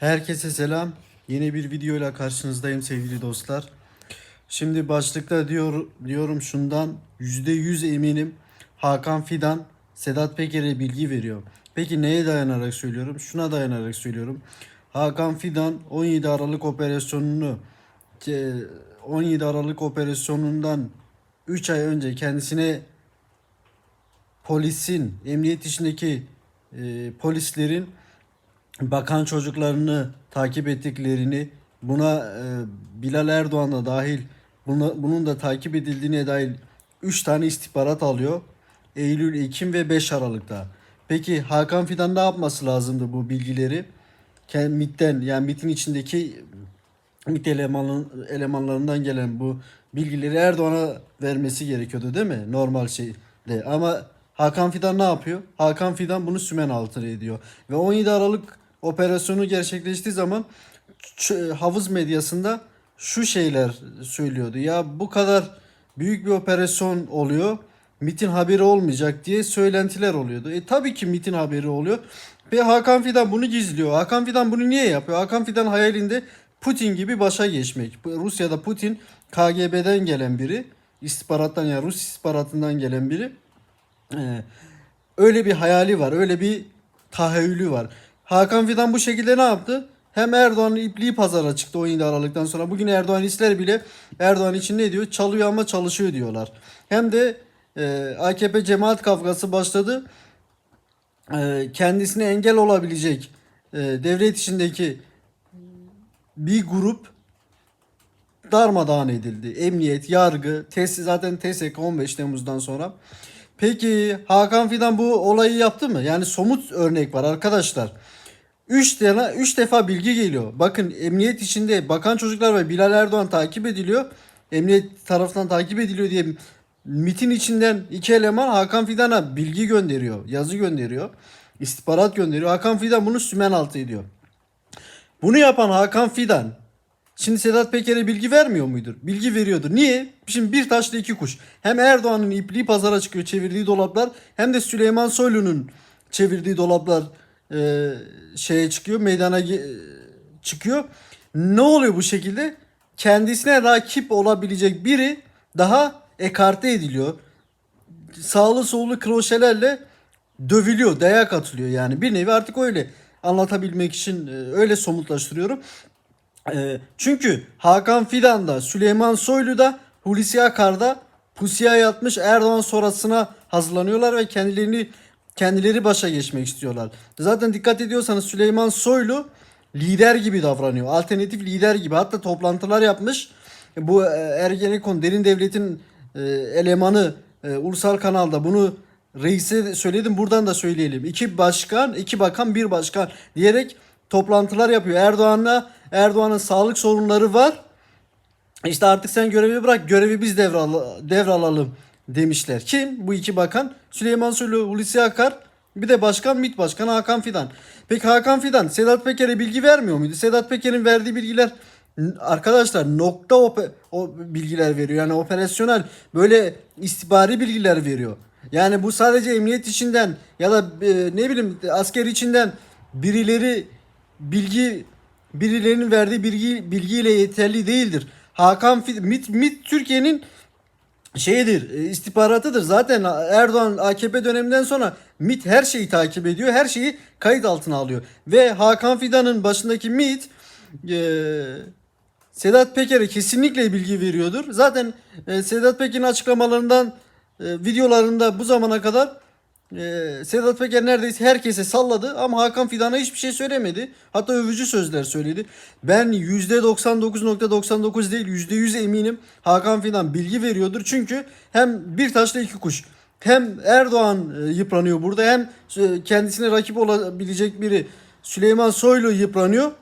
Herkese selam. Yeni bir videoyla karşınızdayım sevgili dostlar. Şimdi başlıkta diyor diyorum şundan %100 eminim Hakan Fidan Sedat Peker'e bilgi veriyor. Peki neye dayanarak söylüyorum? Şuna dayanarak söylüyorum. Hakan Fidan 17 Aralık operasyonunu ke- 17 Aralık operasyonundan 3 ay önce kendisine polisin, emniyet içindeki e, polislerin bakan çocuklarını takip ettiklerini, buna e, Bilal Erdoğan da dahil buna, bunun da takip edildiğine dair 3 tane istihbarat alıyor. Eylül, Ekim ve 5 Aralık'ta. Peki Hakan Fidan ne yapması lazımdı bu bilgileri? MİT'ten yani MİT'in içindeki MİT elemanın, elemanlarından gelen bu bilgileri Erdoğan'a vermesi gerekiyordu değil mi? Normal şeyde. Ama Hakan Fidan ne yapıyor? Hakan Fidan bunu sümen altına ediyor. Ve 17 Aralık operasyonu gerçekleştiği zaman ç- havuz medyasında şu şeyler söylüyordu. Ya bu kadar büyük bir operasyon oluyor. MIT'in haberi olmayacak diye söylentiler oluyordu. E tabii ki MIT'in haberi oluyor. Ve Hakan Fidan bunu gizliyor. Hakan Fidan bunu niye yapıyor? Hakan Fidan hayalinde Putin gibi başa geçmek. Rusya'da Putin KGB'den gelen biri. istihbarattan yani Rus istihbaratından gelen biri. Ee, öyle bir hayali var. Öyle bir tahayyülü var. Hakan Fidan bu şekilde ne yaptı? Hem Erdoğan'ın ipliği pazara çıktı 17 Aralık'tan sonra. Bugün Erdoğan hisler bile Erdoğan için ne diyor? Çalıyor ama çalışıyor diyorlar. Hem de e, AKP cemaat kavgası başladı. E, kendisine engel olabilecek e, devlet içindeki bir grup darmadağın edildi. Emniyet, yargı, TES zaten TSK 15 Temmuz'dan sonra. Peki Hakan Fidan bu olayı yaptı mı? Yani somut örnek var arkadaşlar. 3 tane 3 defa bilgi geliyor. Bakın emniyet içinde bakan çocuklar ve Bilal Erdoğan takip ediliyor. Emniyet tarafından takip ediliyor diye MIT'in içinden iki eleman Hakan Fidan'a bilgi gönderiyor. Yazı gönderiyor. istihbarat gönderiyor. Hakan Fidan bunu sümen altı ediyor. Bunu yapan Hakan Fidan şimdi Sedat Peker'e bilgi vermiyor muydur? Bilgi veriyordur. Niye? Şimdi bir taşla iki kuş. Hem Erdoğan'ın ipliği pazara çıkıyor çevirdiği dolaplar hem de Süleyman Soylu'nun çevirdiği dolaplar e, şeye çıkıyor meydana ge- çıkıyor. Ne oluyor bu şekilde? Kendisine rakip olabilecek biri daha ekarte ediliyor. Sağlı sollu kroşelerle dövülüyor, dayak atılıyor yani. Bir nevi artık öyle anlatabilmek için e, öyle somutlaştırıyorum. E, çünkü Hakan Fidan da Süleyman Soylu da Hulusi Akar da pusuya yatmış Erdoğan sonrasına hazırlanıyorlar ve kendilerini kendileri başa geçmek istiyorlar. Zaten dikkat ediyorsanız Süleyman Soylu lider gibi davranıyor. Alternatif lider gibi. Hatta toplantılar yapmış. Bu e, Ergenekon derin devletin e, elemanı e, ulusal kanalda bunu reise söyledim buradan da söyleyelim. İki başkan, iki bakan, bir başkan diyerek toplantılar yapıyor. Erdoğan'la Erdoğan'ın sağlık sorunları var. İşte artık sen görevi bırak görevi biz devral devralalım demişler. Kim? Bu iki bakan Süleyman Soylu, Hulusi Akar bir de başkan MİT Başkanı Hakan Fidan. Peki Hakan Fidan Sedat Peker'e bilgi vermiyor muydu? Sedat Peker'in verdiği bilgiler arkadaşlar nokta o bilgiler veriyor. Yani operasyonel böyle istihbari bilgiler veriyor. Yani bu sadece emniyet içinden ya da e, ne bileyim asker içinden birileri bilgi birilerinin verdiği bilgi bilgiyle yeterli değildir. Hakan MİT, MİT Türkiye'nin şeyidir, e, istihbaratıdır. Zaten Erdoğan AKP döneminden sonra MİT her şeyi takip ediyor. Her şeyi kayıt altına alıyor. Ve Hakan Fidan'ın başındaki MİT e, Sedat Peker'e kesinlikle bilgi veriyordur. Zaten e, Sedat Peker'in açıklamalarından e, videolarında bu zamana kadar e, Sedat Peker neredeyse herkese salladı ama Hakan Fidan'a hiçbir şey söylemedi. Hatta övücü sözler söyledi. Ben %99.99 değil %100 eminim Hakan Fidan bilgi veriyordur. Çünkü hem bir taşla iki kuş. Hem Erdoğan e, yıpranıyor burada hem e, kendisine rakip olabilecek biri Süleyman Soylu yıpranıyor.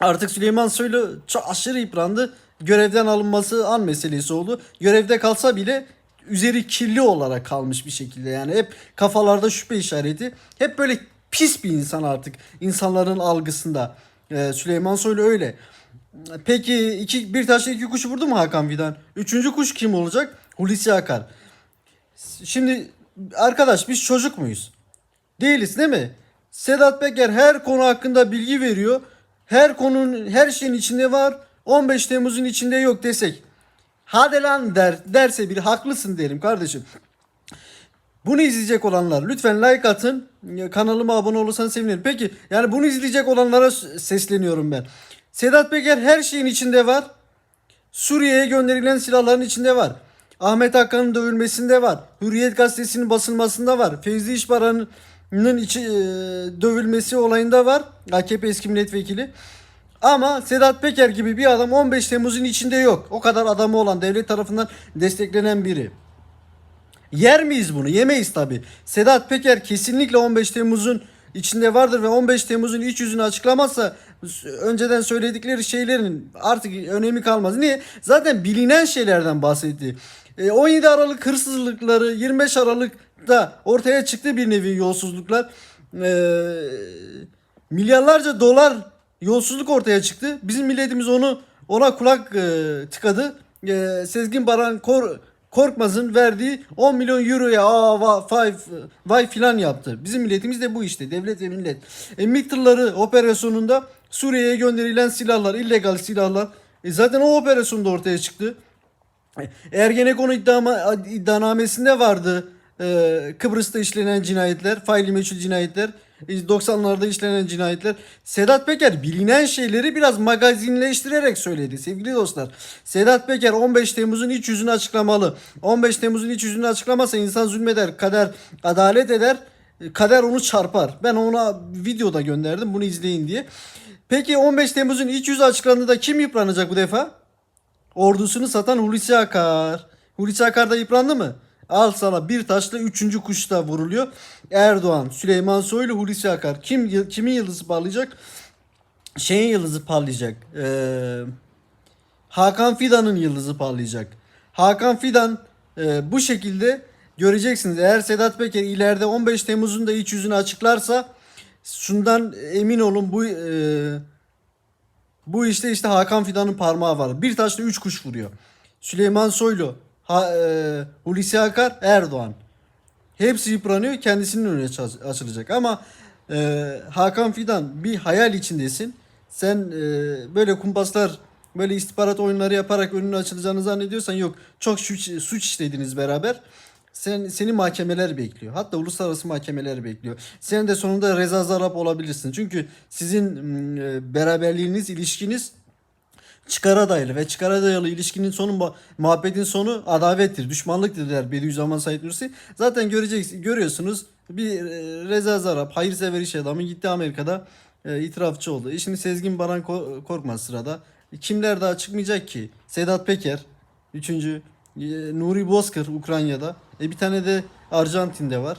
Artık Süleyman Soylu aşırı yıprandı. Görevden alınması an meselesi oldu. Görevde kalsa bile üzeri kirli olarak kalmış bir şekilde yani hep kafalarda şüphe işareti. Hep böyle pis bir insan artık insanların algısında. Ee, Süleyman Soylu öyle. Peki iki, bir taşla iki kuş vurdu mu Hakan Fidan? Üçüncü kuş kim olacak? Hulusi Akar. Şimdi arkadaş biz çocuk muyuz? Değiliz değil mi? Sedat Peker her konu hakkında bilgi veriyor. her konunun her şeyin içinde var. 15 Temmuz'un içinde yok desek. Hadi lan der, derse biri haklısın derim kardeşim. Bunu izleyecek olanlar lütfen like atın. Kanalıma abone olursanız sevinirim. Peki yani bunu izleyecek olanlara sesleniyorum ben. Sedat Peker her şeyin içinde var. Suriye'ye gönderilen silahların içinde var. Ahmet Hakan'ın dövülmesinde var. Hürriyet gazetesinin basılmasında var. Fevzi İşbaran'ın içi, e, dövülmesi olayında var. AKP eski milletvekili. Ama Sedat Peker gibi bir adam 15 Temmuz'un içinde yok. O kadar adamı olan devlet tarafından desteklenen biri. Yer miyiz bunu? Yemeyiz tabi. Sedat Peker kesinlikle 15 Temmuz'un içinde vardır ve 15 Temmuz'un iç yüzünü açıklamazsa önceden söyledikleri şeylerin artık önemi kalmaz. Niye? Zaten bilinen şeylerden bahsetti. E, 17 Aralık hırsızlıkları 25 Aralık'ta ortaya çıktı bir nevi yolsuzluklar. E, milyarlarca dolar yolsuzluk ortaya çıktı. Bizim milletimiz onu ona kulak e, tıkadı. E, Sezgin Baran Kor, Korkmaz'ın verdiği 10 milyon euroya aa va- vay, vay filan yaptı. Bizim milletimiz de bu işte. Devlet ve millet. E, MİT tırları operasyonunda Suriye'ye gönderilen silahlar, illegal silahlar. E, zaten o operasyonda ortaya çıktı. Ergenekon iddiama, iddianamesinde vardı e, Kıbrıs'ta işlenen cinayetler, faili meçhul cinayetler, e, 90'larda işlenen cinayetler. Sedat Peker bilinen şeyleri biraz magazinleştirerek söyledi sevgili dostlar. Sedat Peker 15 Temmuz'un iç yüzünü açıklamalı. 15 Temmuz'un iç yüzünü açıklamazsa insan zulmeder, kader adalet eder. Kader onu çarpar. Ben ona videoda gönderdim bunu izleyin diye. Peki 15 Temmuz'un iç yüzü açıklandığında kim yıpranacak bu defa? Ordusunu satan Hulusi Akar. Hulusi Akar da yıprandı mı? Al sana bir taşla üçüncü kuş da vuruluyor. Erdoğan, Süleyman Soylu, Hulusi Akar. Kim kimin yıldızı parlayacak? Şeyin yıldızı parlayacak. Ee, Hakan Fidan'ın yıldızı parlayacak. Hakan Fidan e, bu şekilde göreceksiniz. Eğer Sedat Peker ileride 15 Temmuz'un da iç yüzünü açıklarsa şundan emin olun bu e, bu işte işte Hakan Fidan'ın parmağı var. Bir taşla üç kuş vuruyor. Süleyman Soylu, ha, e, Hulusi Akar, Erdoğan. Hepsi yıpranıyor kendisinin önüne açılacak. Ama e, Hakan Fidan bir hayal içindesin. Sen e, böyle kumpaslar böyle istihbarat oyunları yaparak önünü açılacağını zannediyorsan yok. Çok suç, suç işlediniz beraber. Sen seni mahkemeler bekliyor. Hatta uluslararası mahkemeler bekliyor. Sen de sonunda Reza Zarrab olabilirsin. Çünkü sizin e, beraberliğiniz, ilişkiniz çıkara dayalı ve çıkara dayalı ilişkinin sonu mu- muhabbetin sonu adavettir, düşmanlıktır der Bediüzzaman Said Nursi. Zaten göreceksiniz, görüyorsunuz bir e, Reza Zarrab hayırsever iş adamı gitti Amerika'da e, itirafçı oldu. E şimdi Sezgin Baran Ko- Korkmaz sırada. Kimler daha çıkmayacak ki? Sedat Peker, üçüncü e, Nuri Bozkır Ukrayna'da. E bir tane de Arjantin'de var.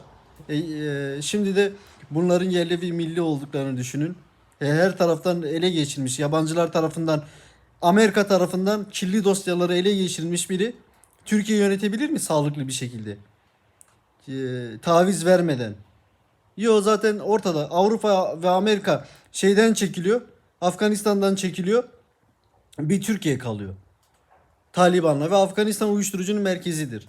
E, e, şimdi de bunların yerli ve milli olduklarını düşünün. E, her taraftan ele geçirilmiş, yabancılar tarafından, Amerika tarafından kirli dosyaları ele geçirilmiş biri Türkiye yönetebilir mi sağlıklı bir şekilde? E, taviz vermeden. Yo zaten ortada. Avrupa ve Amerika şeyden çekiliyor. Afganistan'dan çekiliyor. Bir Türkiye kalıyor. Taliban'la ve Afganistan uyuşturucunun merkezidir.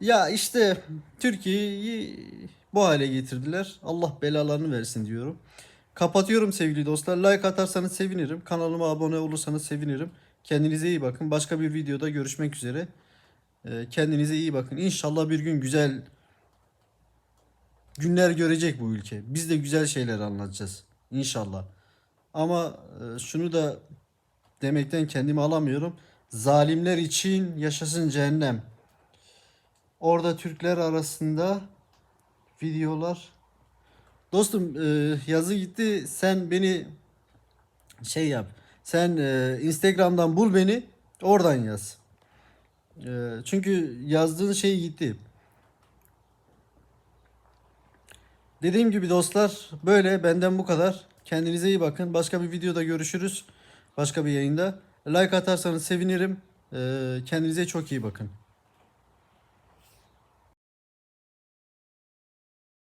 Ya işte Türkiye'yi bu hale getirdiler. Allah belalarını versin diyorum. Kapatıyorum sevgili dostlar. Like atarsanız sevinirim. Kanalıma abone olursanız sevinirim. Kendinize iyi bakın. Başka bir videoda görüşmek üzere. Ee, Kendinize iyi bakın. İnşallah bir gün güzel günler görecek bu ülke. Biz de güzel şeyler anlatacağız. İnşallah. Ama e, şunu da demekten kendimi alamıyorum. Zalimler için yaşasın cehennem. Orada Türkler arasında videolar. Dostum e, yazı gitti. Sen beni şey yap. Sen e, Instagram'dan bul beni. Oradan yaz. E, çünkü yazdığın şey gitti. Dediğim gibi dostlar böyle benden bu kadar. Kendinize iyi bakın. Başka bir videoda görüşürüz. Başka bir yayında. Like atarsanız sevinirim. E, kendinize çok iyi bakın.